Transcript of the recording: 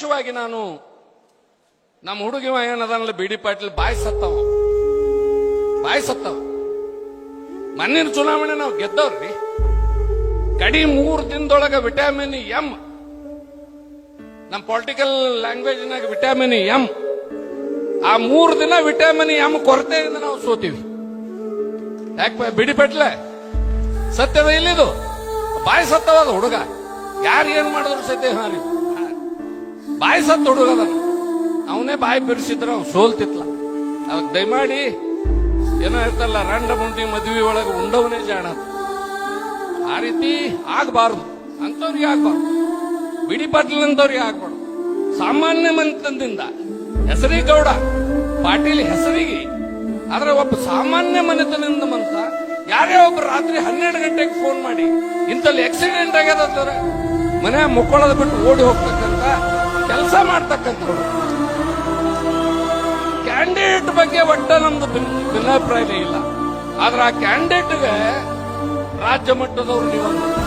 ವಿಶೇಷವಾಗಿ ನಾನು ನಮ್ಮ ಹುಡುಗಿ ಏನದಲ್ಲ ಬಿ ಡಿ ಪಾಟೀಲ್ ಬಾಯ್ ಸತ್ತವ. ಬಾಯ್ ಸತ್ತವ. ಮಣ್ಣಿನ ಚುನಾವಣೆ ನಾವು ಗೆದ್ದವ್ರಿ. ಕಡಿ ಮೂರು ದಿನದೊಳಗ ವಿಟಾಮಿನ್ ಎಂ. ನಮ್ಮ ಪೊಲಿಟಿಕಲ್ ಲ್ಯಾಂಗ್ವೇಜ್ನಾಗ ವಿಟಾಮಿನ್ ಎಂ. ಆ ಮೂರು ದಿನ ವಿಟಾಮಿನ್ ಎಂ ಕೊರತೆಯಿಂದ ನಾವು ಸೋತೀವಿ. ಯಾಕೆ ಬಿಡಿ ಪಟ್ಲೆ? ಸತ್ಯದ ಇಲ್ಲಿದು. ಬಾಯಿ ಸತ್ತವಾದ ಹುಡುಗ. ಯಾರು ಏನ್ ಮಾಡಿದ್ರು ಸತ್ಯ ಹಾರಿ ಬಾಯಿ ಸತ್ ಹುಡುಗದ. ಅವನೇ ಬಾಯಿ ಬಿಡಿಸಿದ್ರ ಅವ್ನು ಸೋಲ್ತಿತ್ಲ ಅವಾಗ ದಯಮಾಡಿ, ಏನೋ ಇರ್ತಲ್ಲ ರಂಡ ಮುಂಡಿ ಮದುವೆ ಒಳಗೆ ಉಂಡವನೇ ಜಾಣ ಆ ರೀತಿ ಆಗಬಾರ್ದು. ಅಂತವ್ರಿಗೆ ಆಗ್ಬಾರ್ದು. ಬಿಡಿ ಪಾಟೀಲ್ ಅಂತವ್ರಿಗೆ ಆಗ್ಬಾರ್ದು. ಸಾಮಾನ್ಯ ಮನೆತನದಿಂದ ಹೆಸರಿಗೆ ಗೌಡ, ಪಾಟೀಲ್ ಹೆಸರಿಗೆ. ಆದ್ರೆ ಒಬ್ಬ ಸಾಮಾನ್ಯ ಮನೆತನದಿಂದ ಮಂತ ಯಾರೇ ಒಬ್ಬ ರಾತ್ರಿ ಹನ್ನೆರಡು ಗಂಟೆಗೆ ಫೋನ್ ಮಾಡಿ, ಇಂಥಲ್ಲಿ ಆಕ್ಸಿಡೆಂಟ್ ಆಗ್ಯದ ಮನೆ ಮುಕ್ಕೊಳ್ಳೋದು ಬಿಟ್ಟು ಓಡಿ ಹೋಗ್ತಕ್ಕಂತ ಕೆಲಸ ಮಾಡ್ತಕ್ಕಂಥವ್ರು. ಕ್ಯಾಂಡಿಡೇಟ್ ಬಗ್ಗೆ ಒಟ್ಟ ನಮ್ದು ಭಿನ್ನ- ಭಿನ್ನಾಭಿಪ್ರಾಯನೇ ಇಲ್ಲ. ಆದ್ರೆ ಆ ಕ್ಯಾಂಡಿಡೇಟ್ಗೆ ರಾಜ್ಯ ಮಟ್ಟದವ್ರು ನೀವು